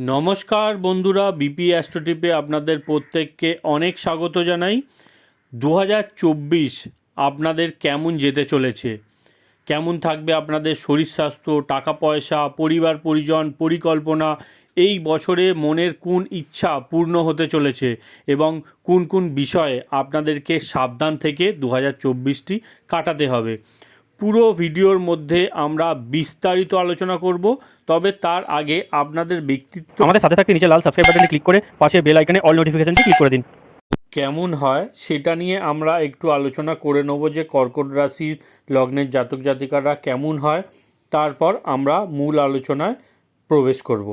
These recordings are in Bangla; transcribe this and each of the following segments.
নমস্কার বন্ধুরা, বিপি অ্যাস্ট্রোটিপে আপনাদের প্রত্যেককে অনেক স্বাগত জানাই। দু হাজার চব্বিশ আপনাদের কেমন যেতে চলেছে? কেমন থাকবে আপনাদের শরীর স্বাস্থ্য, টাকা পয়সা, পরিবার, পরিজন, পরিকল্পনা? এই বছরে মনের কোন ইচ্ছা পূর্ণ হতে চলেছে এবং কোন কোন বিষয়ে আপনাদেরকে সাবধান থেকে দু হাজার কাটাতে হবে? পুরো ভিডিওর মধ্যে আমরা বিস্তারিত আলোচনা করব তবে তার আগে আপনাদের ব্যক্তিত্ব আমাদের সাথে থাকতে নিচে লাল সাবস্ক্রাইব বাটনে ক্লিক করে পাশে বেল আইকনে অল নোটিফিকেশনটি ক্লিক করে দিন। কেমন হয় সেটা নিয়ে আমরা একটু আলোচনা করে নেব যে কর্কট রাশির লগ্নের জাতক জাতিকারা কেমন হয় তারপর আমরা মূল আলোচনায় প্রবেশ করব।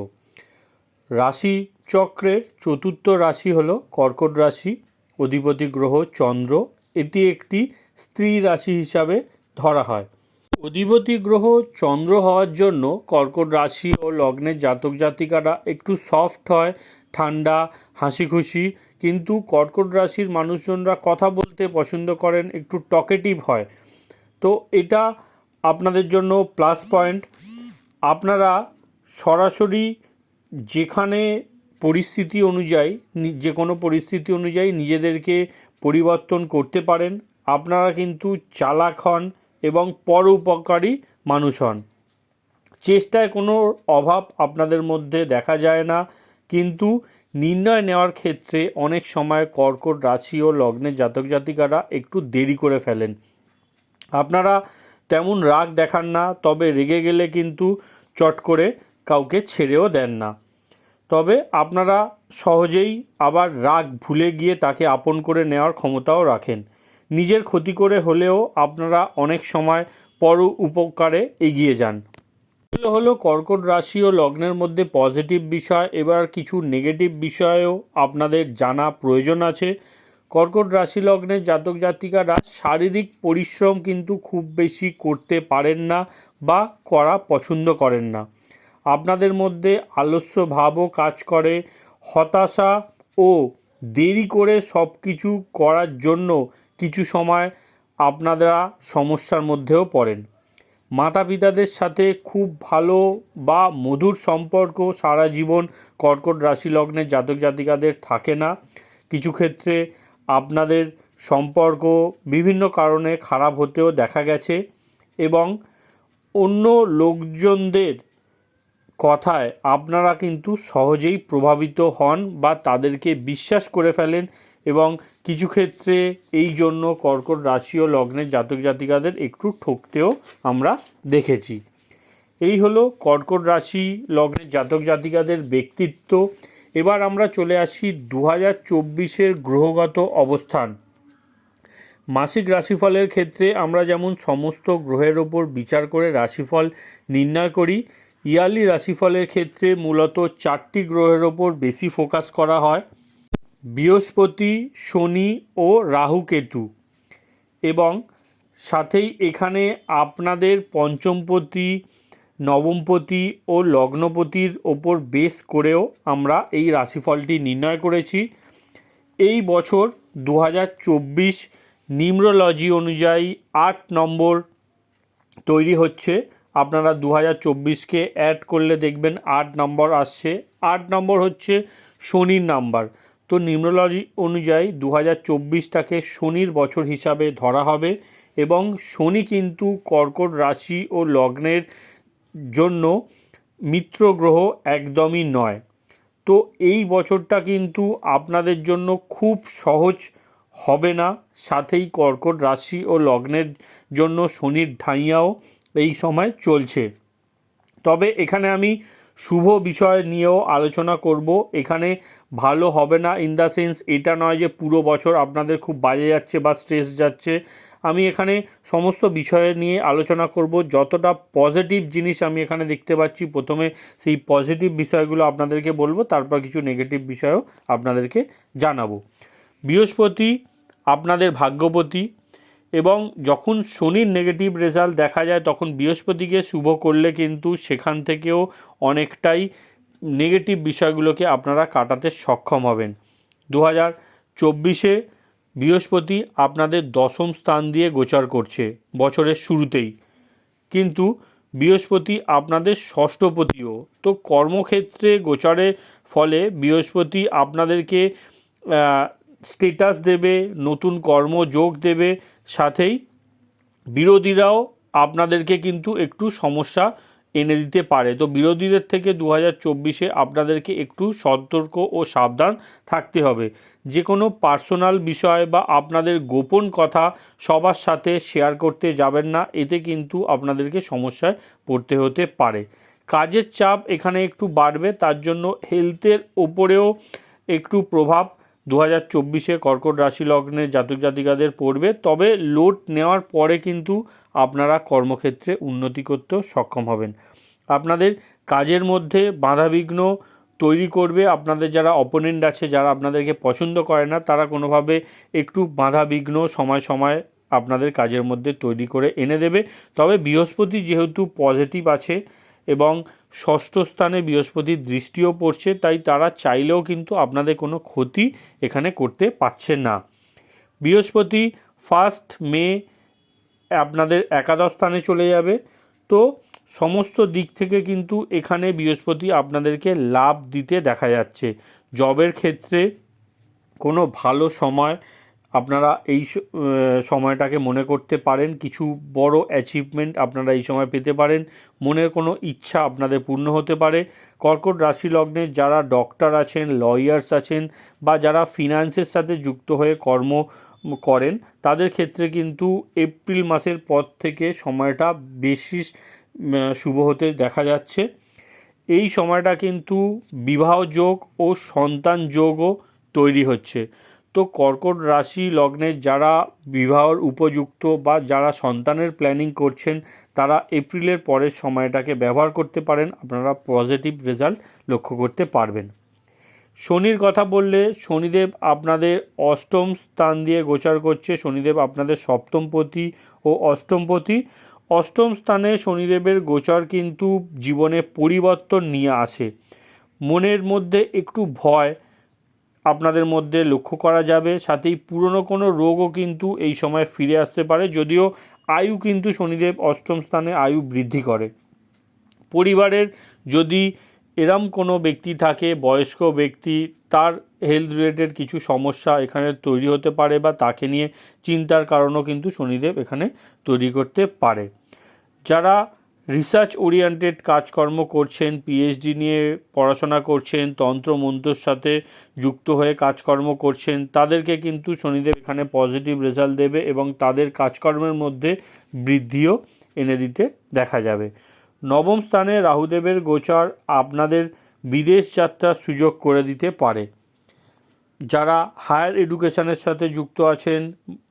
রাশি চক্রের চতুর্থ রাশি হলো কর্কট রাশি অধিপতি গ্রহ চন্দ্র এটি একটি স্ত্রী রাশি হিসাবে ধরা হয়। অধিপতি গ্রহ চন্দ্র হওয়ার জন্য কর্কট রাশি ও লগ্নের জাতক জাতিকারা একটু সফট হয়, ঠান্ডা হাসি খুশি কিন্তু কর্কট রাশির মানুষজনরা কথা বলতে পছন্দ করেন, একটু টকেটিভ হয়। তো এটা আপনাদের জন্য প্লাস পয়েন্ট আপনারা সরাসরি যেখানে পরিস্থিতি অনুযায়ী যে কোনো পরিস্থিতি অনুযায়ী নিজেদেরকে পরিবর্তন করতে পারেন। আপনারা কিন্তু চালাক হন এবং পরোপকারী মানুষ হন। চেষ্টায় কোনো অভাব আপনাদের মধ্যে দেখা যায় না, কিন্তু নির্ণয় নেওয়ার ক্ষেত্রে অনেক সময় কর্কট রাশি ও লগ্নের জাতক জাতিকারা একটু দেরি করে ফেলেন। আপনারা তেমন রাগ দেখান না, তবে রেগে গেলে কিন্তু চট করে কাউকে ছেড়েও দেন না। তবে আপনারা সহজেই আবার রাগ ভুলে গিয়ে তাকে আপন করে নেওয়ার ক্ষমতাও রাখেন। নিজের ক্ষতি করে হলেও আপনারা অনেক সময় পর উপকারে এগিয়ে যান। এগুলো হলো কর্কট রাশি ও লগ্নের মধ্যে পজিটিভ বিষয়, এবার কিছু নেগেটিভ বিষয়েও আপনাদের জানা প্রয়োজন আছে। কর্কট রাশি লগ্নের জাতক জাতিকারা শারীরিক পরিশ্রম কিন্তু খুব বেশি করতে পারেন না বা করা পছন্দ করেন না। আপনাদের মধ্যে আলস্য ভাবও কাজ করে, হতাশা ও দেরি করে সব কিছু করার জন্য কিছু সময় আপনারা সমস্যার মধ্যেও পড়েন। মাতা পিতাদের সাথে খুব ভালো বা মধুর সম্পর্ক সারা জীবন কর্কট রাশি লগ্নের জাতক জাতিকাদের থাকে না। কিছু ক্ষেত্রে আপনাদের সম্পর্ক বিভিন্ন কারণে খারাপ হতেও দেখা গেছে এবং অন্য লোকজনদের কথায় আপনারা কিন্তু সহজেই প্রভাবিত হন বা তাদেরকে বিশ্বাস করে ফেলেন এবং কিছু ক্ষেত্রে এই জন্য কর্কট রাশি ও লগ্নের জাতক জাতিকাদের একটু ঠকতেও আমরা দেখেছি। এই হলো কর্কট রাশি, লগ্নের জাতক জাতিকাদের ব্যক্তিত্ব। এবার আমরা চলে আসি দু হাজার চব্বিশের গ্রহগত অবস্থান। মাসিক রাশিফলের ক্ষেত্রে আমরা যেমন সমস্ত গ্রহের ওপর বিচার করে রাশিফল নির্ণয় করি, ইয়ারলি রাশিফলের ক্ষেত্রে মূলত চারটি গ্রহের ওপর বেশি ফোকাস করা হয়। বৃহস্পতি, শনি ও রাহু কেতু। এবং সাথেই এখানে আপনাদের পঞ্চমপতি, নবমপতি ও লগ্নপতির ওপর বেস করেও আমরা এই রাশিফলটি নির্ণয় করেছি। এই বছর দু নিউমরোলজি অনুযায়ী আট নম্বর তৈরি হচ্ছে। আপনারা দু হাজার চব্বিশকে অ্যাড করলে দেখবেন আট নম্বর আসছে। আট নম্বর হচ্ছে শনির নাম্বার। তো নিউমরোলজি অনুযায়ী দু হাজার চব্বিশটাকে শনির বছর হিসাবে ধরা হবে এবং শনি কিন্তু কর্কট রাশি ও লগ্নের জন্য মিত্র গ্রহ একদমই নয়। তো এই বছরটা কিন্তু আপনাদের জন্য খুব সহজ হবে না। সাথেই কর্কট রাশি ও লগ্নের জন্য শনির ঢাইয়াও এই সময় চলছে। তবে এখানে আমি শুভ বিষয় নিয়েও আলোচনা করব। এখানে ভালো হবে না ইন দ্য সেন্স এটা নয় যে পুরো বছর আপনাদের খুব বাজে যাচ্ছে বা স্ট্রেস যাচ্ছে। আমি এখানে সমস্ত বিষয় নিয়ে আলোচনা করব। যতটা পজিটিভ জিনিস আমি এখানে দেখতে পাচ্ছি, প্রথমে সেই পজিটিভ বিষয়গুলো আপনাদেরকে বলব, তারপর কিছু নেগেটিভ বিষয়ও আপনাদেরকে জানাব। বৃহস্পতি আপনাদের ভাগ্যপতি এবং যখন শনির নেগেটিভ রেজাল্ট দেখা যায়, তখন বৃহস্পতিকে শুভ করলে কিন্তু সেখান থেকেও অনেকটাই নেগেটিভ বিষয়গুলোকে আপনারা কাটাতে সক্ষম হবেন। দু হাজার চব্বিশে বৃহস্পতি আপনাদের দশম স্থান দিয়ে গোচর করছে বছরের শুরুতেই। কিন্তু বৃহস্পতি আপনাদের ষষ্ঠপতিও। তো কর্মক্ষেত্রে গোচরের ফলে বৃহস্পতি আপনাদেরকে স্টেটাস দেবে, নতুন কর্মযোগ দেবে সাথেই বিরোধীরাও আপনাদেরকে কিন্তু একটু সমস্যা এনে দিতে পারে। তো বিরোধীদের থেকে দু হাজার চব্বিশে আপনাদেরকে একটু সতর্ক ও সাবধান থাকতে হবে। যে কোনো পার্সোনাল বিষয় বা আপনাদের গোপন কথা সবার সাথে শেয়ার করতে যাবেন না, এতে কিন্তু আপনাদেরকে সমস্যায় পড়তে হতে পারে। কাজের চাপ এখানে একটু বাড়বে, তার জন্য হেলথের ওপরেও একটু প্রভাব দু হাজার চব্বিশে কর্কট রাশি লগ্নের জাতক জাতিকাদের পড়বে, তবে লোড নেওয়ার পরে কিন্তু আপনারা কর্মক্ষেত্রে উন্নতি করতেও সক্ষম হবেন। আপনাদের কাজের মধ্যে বাধাবিঘ্ন তৈরি করবে, আপনাদের যারা অপোনেন্ট আছে, যারা আপনাদেরকে পছন্দ করে না, তারা কোনোভাবে একটু বাধাবিঘ্ন সময় সময় আপনাদের কাজের মধ্যে তৈরি করে এনে দেবে। তবে বৃহস্পতি যেহেতু পজিটিভ আছে এবং ষষ্ঠ স্থানে বৃহস্পতির দৃষ্টিও পড়ছে, তাই তারা চাইলেও কিন্তু আপনাদের কোনো ক্ষতি এখানে করতে পারছে না। বৃহস্পতি ফার্স্ট মে আপনাদের একাদশ স্থানে চলে যাবে। তো সমস্ত দিক থেকে কিন্তু এখানে বৃহস্পতি আপনাদেরকে লাভ দিতে দেখা যাচ্ছে। জবের ক্ষেত্রে কোনো ভালো সময় আপনারা এই সময়টাকে মনে করতে পারেন, কিছু বড় অ্যাচিভমেন্ট আপনারা এই সময় পেতে পারেন। মনের কোনো ইচ্ছা আপনাদের পূর্ণ হতে পারে। কর্কট রাশি লগ্নের যারা ডক্টর আছেন লয়ার্স আছেন বা যারা ফিনান্সের সাথে যুক্ত হয়ে কর্ম করেন, তাদের ক্ষেত্রে কিন্তু এপ্রিল মাসের পর থেকে সময়টা বেশি শুভ হতে দেখা যাচ্ছে। এই সময়টা কিন্তু বিবাহ যোগ ও সন্তান যোগও তৈরি হচ্ছে। তো কর্কট রাশি লগ্নের যারা বিবাহর উপযুক্ত বা যারা সন্তানের প্ল্যানিং করছেন, তারা এপ্রিলের পরের সময়টাকে ব্যবহার করতে পারেন। আপনারা পজিটিভ রেজাল্ট লক্ষ্য করতে পারবেন। শনির কথা বললে শনিদেব আপনাদের অষ্টম স্থান দিয়ে গোচার করছে। শনিদেব আপনাদের সপ্তমপতি ও অষ্টমপতি। অষ্টম স্থানে শনিদেবের গোচর কিন্তু জীবনে পরিবর্তন নিয়ে আসে। মনের মধ্যে একটু ভয় আপনাদের মধ্যে লক্ষ্য করা যাবে, সাথেই পুরনো কোনো রোগও কিন্তু এই সময় ফিরে আসতে পারে, যদিও আয়ু কিন্তু শনিদেব অষ্টম স্থানে আয়ু বৃদ্ধি করে। পরিবারের যদি এরম কোনো ব্যক্তি থাকে, বয়স্ক ব্যক্তি, তার হেলথ রিলেটেড কিছু সমস্যা এখানে তৈরি হতে পারে বা তাকে নিয়ে চিন্তার কারণও কিন্তু শনিদেব এখানে তৈরি করতে পারে। যারা রিসার্চ ওরিয়েন্টেড কাজকর্ম করছেন পিএইচডি নিয়ে পড়াশোনা করছেন, তন্ত্র মন্ত্রর সাথে যুক্ত হয়ে কাজকর্ম করছেন। তাদেরকে কিন্তু শনিদেব এখানে পজিটিভ রেজাল্ট দেবে এবং তাদের কাজকর্মের মধ্যে বৃদ্ধিও এনে দিতে দেখা যাবে। নবম স্থানে রাহুদেবের গোচর আপনাদের বিদেশ যাত্রার সুযোগ করে দিতে পারে। যারা হায়ার এডুকেশনের সাথে যুক্ত আছেন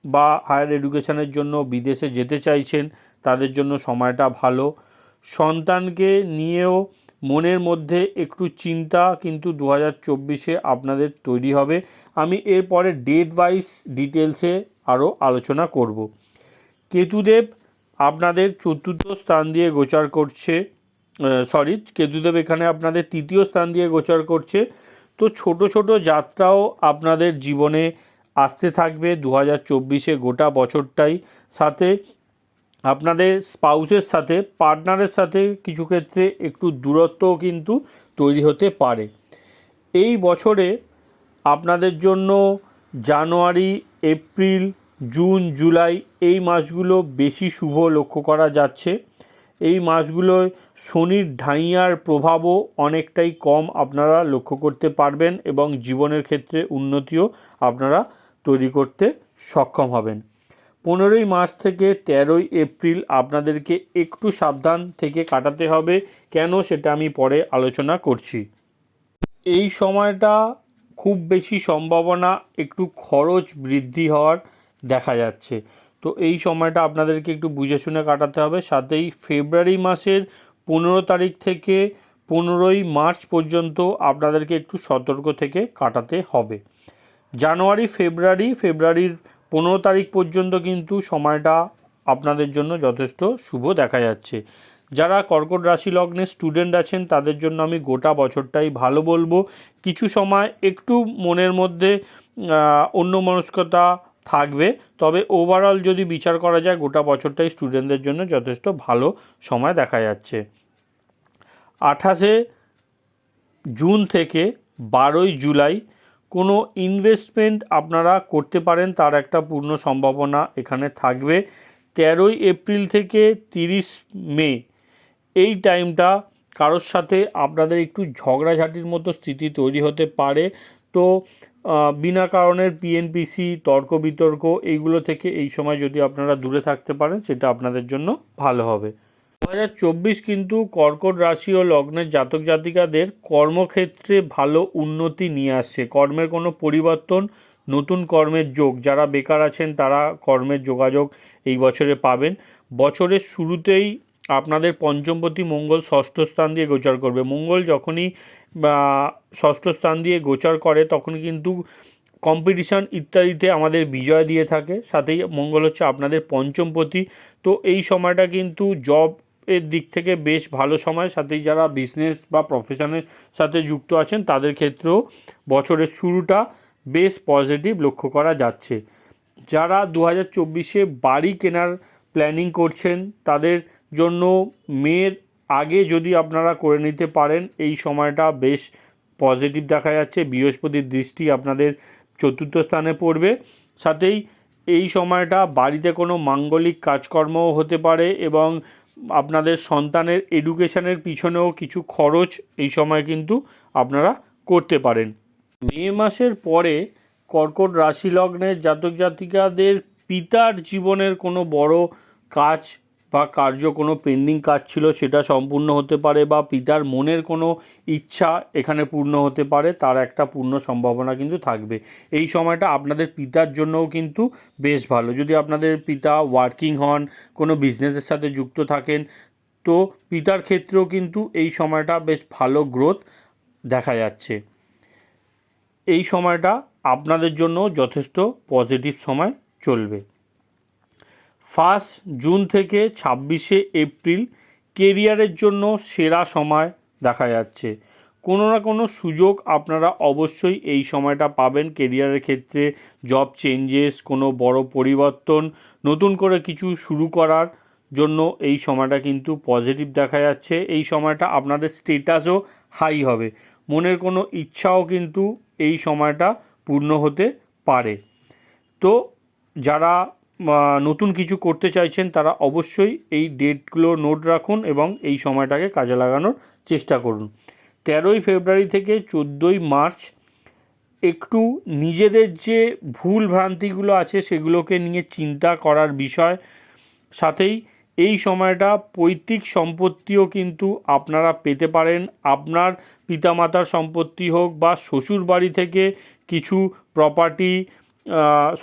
বা হায়ার এডুকেশনের জন্য বিদেশে যেতে চাইছেন, তাদের জন্য সময়টা ভালো। সন্তানকে নিয়েও মনের মধ্যে একটু চিন্তা কিন্তু দু হাজার চব্বিশে আপনাদের তৈরি হবে। আমি এরপরে ডেট ওয়াইজ ডিটেলসে আরও আলোচনা করব। কেতুদেব আপনাদের চতুর্থ স্থান দিয়ে গোচার করছে সরি কেতুদেব এখানে আপনাদের তৃতীয় স্থান দিয়ে গোচার করছে। তো ছোট ছোট যাত্রাও আপনাদের জীবনে আসতে থাকবে দু হাজার চব্বিশে গোটা বছরটাই। সাথে আপনাদের স্পাউসের সাথে, পার্টনারের সাথে কিছু ক্ষেত্রে একটু দূরত্বও কিন্তু তৈরি হতে পারে। এই বছরে আপনাদের জন্য জানুয়ারি, এপ্রিল, জুন, জুলাই এই মাসগুলো বেশি শুভ লক্ষ্য করা যাচ্ছে। এই মাসগুলোয় শনির ঢাইয়ার প্রভাবও অনেকটাই কম আপনারা লক্ষ্য করতে পারবেন এবং জীবনের ক্ষেত্রে উন্নতিও আপনারা তৈরি করতে সক্ষম হবেন। পনেরোই মার্চ থেকে তেরোই এপ্রিল আপনাদেরকে একটু সাবধান থেকে কাটাতে হবে। কেন সেটা আমি পরে আলোচনা করছি। এই সময়টা খুব বেশি সম্ভাবনা, একটু খরচ বৃদ্ধি হওয়ার দেখা যাচ্ছে। তো এই সময়টা আপনাদেরকে একটু বুঝে শুনে কাটাতে হবে। সাথেই ফেব্রুয়ারি মাসের পনেরো তারিখ থেকে পনেরোই মার্চ পর্যন্ত আপনাদেরকে একটু সতর্ক থেকে কাটাতে হবে। জানুয়ারি, ফেব্রুয়ারি, ফেব্রুয়ারির পনেরো তারিখ পর্যন্ত কিন্তু সময়টা আপনাদের জন্য যথেষ্ট শুভ দেখা যাচ্ছে। যারা কর্কট রাশি লগ্নে স্টুডেন্ট আছেন, তাদের জন্য আমি গোটা বছরটাই ভালো বলব। কিছু সময় একটু মনের মধ্যে অন্য মনস্কতা থাকবে। তবে ওভারঅল যদি বিচার করা যায়, গোটা বছরটাই স্টুডেন্টদের জন্য যথেষ্ট ভালো সময় দেখা যাচ্ছে। আঠাশে জুন থেকে বারোই জুলাই কোনো ইনভেস্টমেন্ট আপনারা করতে পারেন, তার একটা পূর্ণ সম্ভাবনা এখানে থাকবে। তেরোই এপ্রিল থেকে তিরিশ মে, এই টাইমটা কারোর সাথে আপনাদের একটু ঝগড়াঝাটির মতো স্থিতি তৈরি হতে পারে। তো বিনা কারণের পিএনপিসি তর্ক বিতর্ক, এইগুলো থেকে এই সময় যদি আপনারা দূরে থাকতে পারেন, সেটা আপনাদের জন্য ভালো হবে। দু হাজার চব্বিশ কিন্তু কর্কট রাশি ও লগ্নের জাতক জাতিকাদের কর্মক্ষেত্রে ভালো উন্নতি নিয়ে আসছে। কর্মের কোনো পরিবর্তন, নতুন কর্মের যোগ। যারা বেকার আছেন, তারা কর্মের যোগাযোগ এই বছরে পাবেন। বছরের শুরুতেই আপনাদের পঞ্চমপতি মঙ্গল ষষ্ঠ স্থান দিয়ে গোচর করবে। মঙ্গল যখনই ষষ্ঠ স্থান দিয়ে গোচর করে তখন কিন্তু কম্পিটিশান ইত্যাদিতে আমাদের বিজয় দিয়ে থাকে। সাথেই মঙ্গল হচ্ছে আপনাদের পঞ্চমপতি। তো এই সময়টা কিন্তু জব এর দিক থেকে বেশ ভালো সময় সাথেই যারা বিজনেস বা প্রফেশনের সাথে যুক্ত আছেন, তাদের ক্ষেত্রেও বছরের শুরুটা বেশ পজিটিভ লক্ষ্য করা যাচ্ছে। যারা দু হাজার চব্বিশে বাড়ি কেনার প্ল্যানিং করছেন, তাদের জন্য মেয়ের আগে যদি আপনারা করে নিতে পারেন, এই সময়টা বেশ পজিটিভ দেখা যাচ্ছে। বৃহস্পতির দৃষ্টি আপনাদের চতুর্থ স্থানে পড়বে। সাথেই এই সময়টা বাড়িতে কোনো মাঙ্গলিক কাজকর্মও হতে পারে এবং আপনাদের সন্তানের এডুকেশানের পিছনেও কিছু খরচ এই সময় কিন্তু আপনারা করতে পারেন। মে মাসের পরে কর্কট রাশি লগ্নের জাতক জাতিকাদের পিতার জীবনের কোনো বড় কাজ বা কার্য কোনো পেন্ডিং কাজ ছিল সেটা সম্পূর্ণ হতে পারে বা পিতার মনের কোনো ইচ্ছা এখানে পূর্ণ হতে পারে, তার একটা পূর্ণ সম্ভাবনা কিন্তু থাকবে। এই সময়টা আপনাদের পিতার জন্যও কিন্তু বেশ ভালো। যদি আপনাদের পিতা ওয়ার্কিং হন, কোনো বিজনেসের সাথে যুক্ত থাকেন, তো পিতার ক্ষেত্রেও কিন্তু এই সময়টা বেশ ভালো গ্রোথ দেখা যাচ্ছে। এই সময়টা আপনাদের জন্য যথেষ্ট পজিটিভ সময় চলবে। ফার্স্ট জুন থেকে ছাব্বিশে এপ্রিল কেরিয়ারের জন্য সেরা সময় দেখা যাচ্ছে। কোনো না কোনো সুযোগ আপনারা অবশ্যই এই সময়টা পাবেন। কেরিয়ারের ক্ষেত্রে জব চেঞ্জেস কোনো বড় পরিবর্তন, নতুন করে কিছু শুরু করার জন্য এই সময়টা কিন্তু পজিটিভ দেখা যাচ্ছে। এই সময়টা আপনাদের স্টেটাসও হাই হবে। মনের কোনো ইচ্ছাও কিন্তু এই সময়টা পূর্ণ হতে পারে। তো যারা নতুন কিছু করতে চাইছেন, তারা অবশ্যই এই ডেটগুলো নোট রাখুন এবং এই সময়টাকে কাজে লাগানোর চেষ্টা করুন। তেরোই ফেব্রুয়ারি থেকে চোদ্দোই মার্চ একটু নিজেদের যে ভুল ভ্রান্তিগুলো আছে, সেগুলোকে নিয়ে চিন্তা করার বিষয়। সাথেই এই সময়টা পৈতৃক সম্পত্তিও কিন্তু আপনারা পেতে পারেন। আপনার পিতামাতার সম্পত্তি হোক বা শ্বশুর বাড়ি থেকে কিছু প্রপার্টি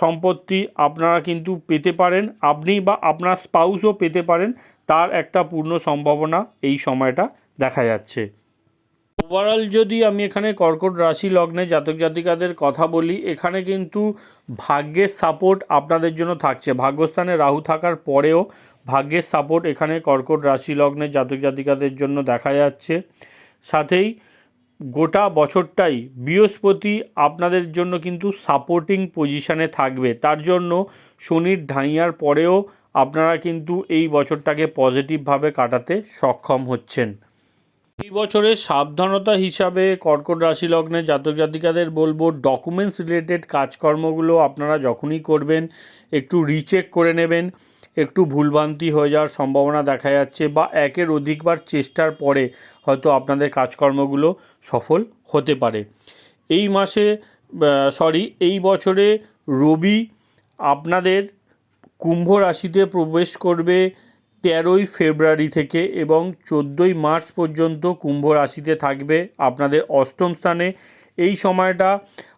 সম্পত্তি আপনারা কিন্তু পেতে পারেন। আপনি বা আপনার স্পাউসও পেতে পারেন। তার একটা পূর্ণ সম্ভাবনা এই সময়টা দেখা যাচ্ছে। ওভারঅল যদি আমি এখানে কর্কট রাশি লগ্নে জাতক জাতিকাদের কথা বলি, এখানে কিন্তু ভাগ্যের সাপোর্ট আপনাদের জন্য থাকছে। ভাগ্যস্থানে রাহু থাকার পরেও ভাগ্যের সাপোর্ট এখানে কর্কট রাশি লগ্নে জাতক জাতিকাদের জন্য দেখা যাচ্ছে। সাথেই গোটা বছরটাই বৃহস্পতি আপনাদের জন্য কিন্তু সাপোর্টিং পজিশানে থাকবে। তার জন্য শনির ঢাইয়ার পরেও আপনারা কিন্তু এই বছরটাকে পজিটিভভাবে কাটাতে সক্ষম হচ্ছেন। এই বছরের সাবধানতা হিসাবে কর্কট রাশি লগ্নে জাতক জাতিকাদের বলব ডকুমেন্টস রিলেটেড কাজকর্মগুলো আপনারা যখনই করবেন, একটু রিচেক করে নেবেন। একটু ভুলভ্রান্তি হয়ে যাওয়ার সম্ভাবনা দেখা যাচ্ছে বা একের অধিকবার চেষ্টার পরে হয়তো আপনাদের কাজকর্মগুলো সফল হতে পারে। এই মাসে সরি এই বছরে রবি আপনাদের কুম্ভ রাশিতে প্রবেশ করবে তেরোই ফেব্রুয়ারি থেকে এবং চোদ্দোই মার্চ পর্যন্ত কুম্ভ রাশিতে থাকবে আপনাদের অষ্টম স্থানে। এই সময়টা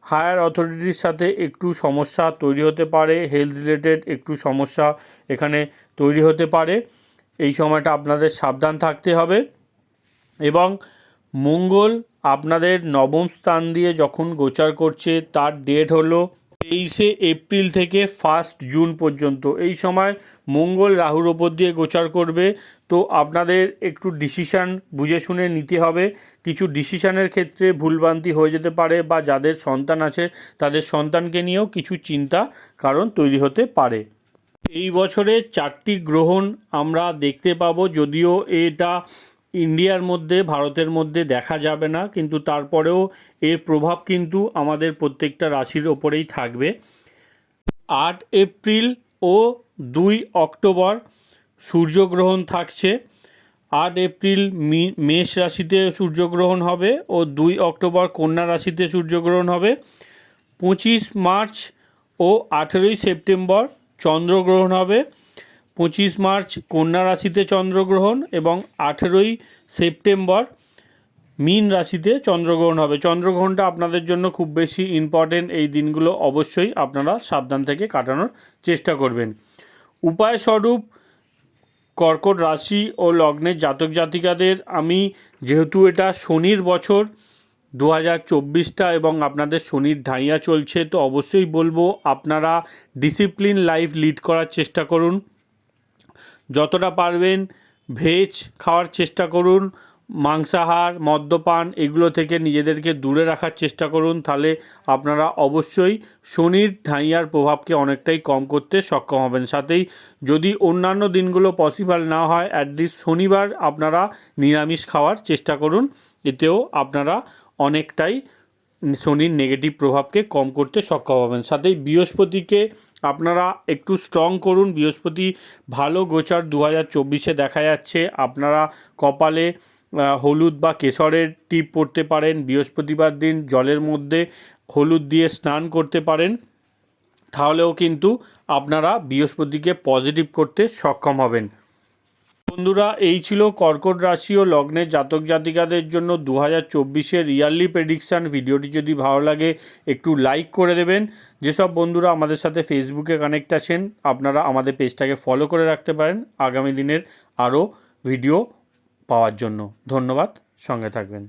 হায়ার অথরিটির সাথে একটু সমস্যা তৈরি হতে পারে, হেলথ রিলেটেড একটু সমস্যা এখানে তৈরি হতে পারে। এই সময়টা আপনাদের সাবধান থাকতে হবে। এবং মঙ্গল আপনাদের নবম স্থান দিয়ে যখন গোচার করছে, তার ডেট হলো তেইশে এপ্রিল থেকে ফার্স্ট জুন পর্যন্ত। এই সময় মঙ্গল রাহুর ওপর দিয়ে গোচার করবে। তো আপনাদের একটু ডিসিশান বুঝে শুনে নিতে হবে। কিছু ডিসিশানের ক্ষেত্রে ভুলভ্রান্তি হয়ে যেতে পারে বা যাদের সন্তান আছে, তাদের সন্তানকে নিয়েও কিছু চিন্তা কারণ তৈরি হতে পারে। এই বছরে চারটি গ্রহণ আমরা দেখতে পাবো। যদিও এটা ইন্ডিয়ার মধ্যে, ভারতের মধ্যে দেখা যাবে না, কিন্তু তারপরেও এর প্রভাব কিন্তু আমাদের প্রত্যেকটা রাশির ওপরেই থাকবে। আট এপ্রিল ও দুই অক্টোবর সূর্যগ্রহণ থাকছে। আট এপ্রিল মেষ রাশিতে সূর্যগ্রহণ হবে ও দুই অক্টোবর কন্যা রাশিতে সূর্যগ্রহণ হবে। পঁচিশ মার্চ ও আঠেরোই সেপ্টেম্বর চন্দ্রগ্রহণ হবে। পঁচিশ মার্চ কন্যা রাশিতে চন্দ্রগ্রহণ এবং আঠেরোই সেপ্টেম্বর মীন রাশিতে চন্দ্রগ্রহণ হবে। চন্দ্রগ্রহণটা আপনাদের জন্য খুব বেশি ইম্পর্টেন্ট এই দিনগুলো অবশ্যই আপনারা সাবধান থেকে কাটানোর চেষ্টা করবেন। উপায় স্বরূপ কর্কট রাশি ও লগ্নের জাতক জাতিকাদের আমি যেহেতু এটা শনির বছর দু হাজার চব্বিশটা এবং আপনাদের শনির ঢাইয়া চলছে, তো অবশ্যই বলব আপনারা ডিসিপ্লিন লাইফ লিড করার চেষ্টা করুন। যতটা পারবেন ভেজ খাওয়ার চেষ্টা করুন, মাংসাহার, মদ্যপান, এগুলো থেকে নিজেদেরকে দূরে রাখার চেষ্টা করুন, তাহলে আপনারা অবশ্যই শনির ঢাইয়ার প্রভাবকে অনেকটাই কম করতে সক্ষম হবেন। সাথেই যদি অন্যান্য দিনগুলো পসিবল না হয় অ্যাটলিস্ট শনিবার আপনারা নিরামিষ খাওয়ার চেষ্টা করুন, এতেও আপনারা অনেকটাই শনির নেগেটিভ প্রভাবকে কম করতে সক্ষম হবেন। সাথেই বৃহস্পতিকে আপনারা একটু স্ট্রং করুন। বৃহস্পতি ভালো গোচার দু হাজার চব্বিশে দেখা যাচ্ছে। আপনারা কপালে হলুদ বা কেশরের টিপ পরতে পারেন। বৃহস্পতিবার দিন জলের মধ্যে হলুদ দিয়ে স্নান করতে পারেন। তাহলেও কিন্তু আপনারা বৃহস্পতিকে পজিটিভ করতে সক্ষম হবেন। বন্ধুরা, এই ছিল কর্কট রাশি ও লগ্নের জাতক জাতিকাদের জন্য দু হাজার চব্বিশের ইয়ারলি প্রেডিকশান ভিডিওটি যদি ভালো লাগে, একটু লাইক করে দেবেন। যেসব বন্ধুরা আমাদের সাথে ফেসবুকে কানেক্ট আছেন, আপনারা আমাদের পেজটাকে ফলো করে রাখতে পারেন আগামী দিনের আরও ভিডিও পাওয়ার জন্য। ধন্যবাদ, সঙ্গে থাকবেন।